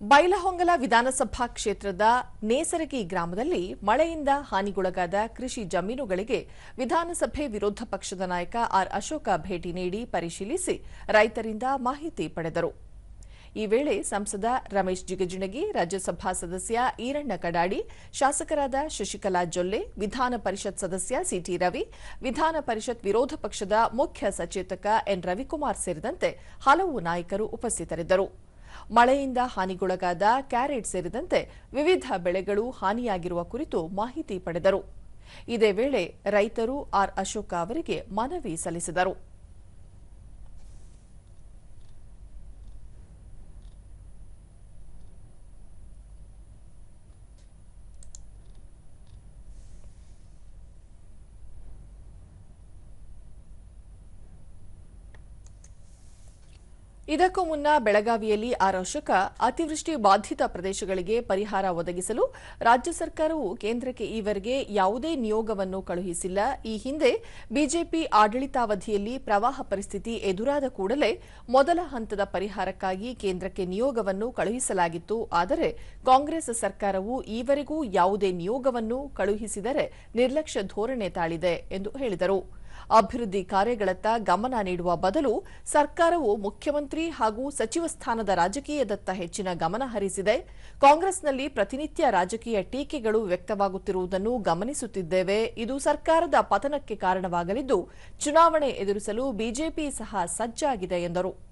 ಬೈಲಹೊಂಗಲ ವಿಧಾನಸಭಾ ಕ್ಷೇತ್ರದ ನೇಸರಗಿ ಗ್ರಾಮದಲ್ಲಿ ಮಳೆಯಿಂದ ಹಾನಿಗೊಳಗಾದ ಕೃಷಿ ಜಮೀನುಗಳಿಗೆ ವಿಧಾನಸಭೆ ವಿರೋಧ ಪಕ್ಷದ ನಾಯಕ ಆರ್ ಅಶೋಕ ಭೇಟಿ ನೀಡಿ ಪರಿಶೀಲಿಸಿ ರೈತರಿಂದ ಮಾಹಿತಿ ಪಡೆದರು. ಈ ವೇಳೆ ಸಂಸದ ರಮೇಶ್ ಜಿಗಜಿಣಗಿ, ರಾಜ್ಯಸಭಾ ಸದಸ್ಯ ಈರಣ್ಣ ಕಡಾಡಿ, ಶಾಸಕರಾದ ಶಶಿಕಲಾ ಜೊಲ್ಲೆ, ವಿಧಾನ ಪರಿಷತ್ ಸದಸ್ಯ ಸಿಟಿ ರವಿ, ವಿಧಾನ ಪರಿಷತ್ ವಿರೋಧ ಪಕ್ಷದ ಮುಖ್ಯ ಸಚೇತಕ ಎನ್ ರವಿಕುಮಾರ್ ಸೇರಿದಂತೆ ಹಲವು ನಾಯಕರು ಉಪಸ್ಥಿತರಿದ್ದರು. ಮಳೆಯಿಂದ ಹಾನಿಗೊಳಗಾದ ಕ್ಯಾರೆಟ್ ಸೇರಿದಂತೆ ವಿವಿಧ ಬೆಳೆಗಳು ಹಾನಿಯಾಗಿರುವ ಕುರಿತು ಮಾಹಿತಿ ಪಡೆದರು. ಇದೇ ವೇಳೆ ರೈತರು ಆರ್ ಅಶೋಕ ಅವರಿಗೆ ಮನವಿ ಸಲ್ಲಿಸಿದರು. ಇದಕ್ಕೂ ಮುನ್ನ ಬೆಳಗಾವಿಯಲ್ಲಿ ಆರೋಷಕ, ಅತಿವೃಷ್ಟಿ ಬಾಧಿತ ಪ್ರದೇಶಗಳಿಗೆ ಪರಿಹಾರ ಒದಗಿಸಲು ರಾಜ್ಯ ಸರ್ಕಾರವು ಕೇಂದ್ರಕ್ಕೆ ಈವರೆಗೆ ಯಾವುದೇ ನಿಯೋಗವನ್ನು ಕಳುಹಿಸಿಲ್ಲ. ಈ ಹಿಂದೆ ಬಿಜೆಪಿ ಆಡಳಿತಾವಧಿಯಲ್ಲಿ ಪ್ರವಾಹ ಪರಿಸ್ಥಿತಿ ಎದುರಾದ ಕೂಡಲೇ ಮೊದಲ ಹಂತದ ಪರಿಹಾರಕ್ಕಾಗಿ ಕೇಂದ್ರಕ್ಕೆ ನಿಯೋಗವನ್ನು ಕಳುಹಿಸಲಾಗಿತ್ತು. ಆದರೆ ಕಾಂಗ್ರೆಸ್ ಸರ್ಕಾರವು ಈವರೆಗೂ ಯಾವುದೇ ನಿಯೋಗವನ್ನು ಕಳುಹಿಸಿದರೆ ನಿರ್ಲಕ್ಷ್ಯ ಧೋರಣೆ ತಾಳಿದೆ ಎಂದು ಹೇಳಿದರು. ಅಭಿವೃದ್ಧಿ ಕಾರ್ಯಗಳತ್ತ ಗಮನ ನೀಡುವ ಬದಲು ಸರ್ಕಾರವು ಮುಖ್ಯಮಂತ್ರಿ ಹಾಗೂ ಸಚಿವ ಸ್ಥಾನದ ರಾಜಕೀಯದತ್ತ ಹೆಚ್ಚಿನ ಗಮನ ಹರಿಸಿದೆ. ಕಾಂಗ್ರೆಸ್ನಲ್ಲಿ ಪ್ರತಿನಿತ್ಯ ರಾಜಕೀಯ ಟೀಕೆಗಳು ವ್ಯಕ್ತವಾಗುತ್ತಿರುವುದನ್ನು ಗಮನಿಸುತ್ತಿದ್ದೇವೆ. ಇದು ಸರ್ಕಾರದ ಪತನಕ್ಕೆ ಕಾರಣವಾಗಲಿದ್ದು, ಚುನಾವಣೆ ಎದುರಿಸಲು ಬಿಜೆಪಿ ಸಹ ಸಜ್ಜಾಗಿದೆ ಎಂದರು.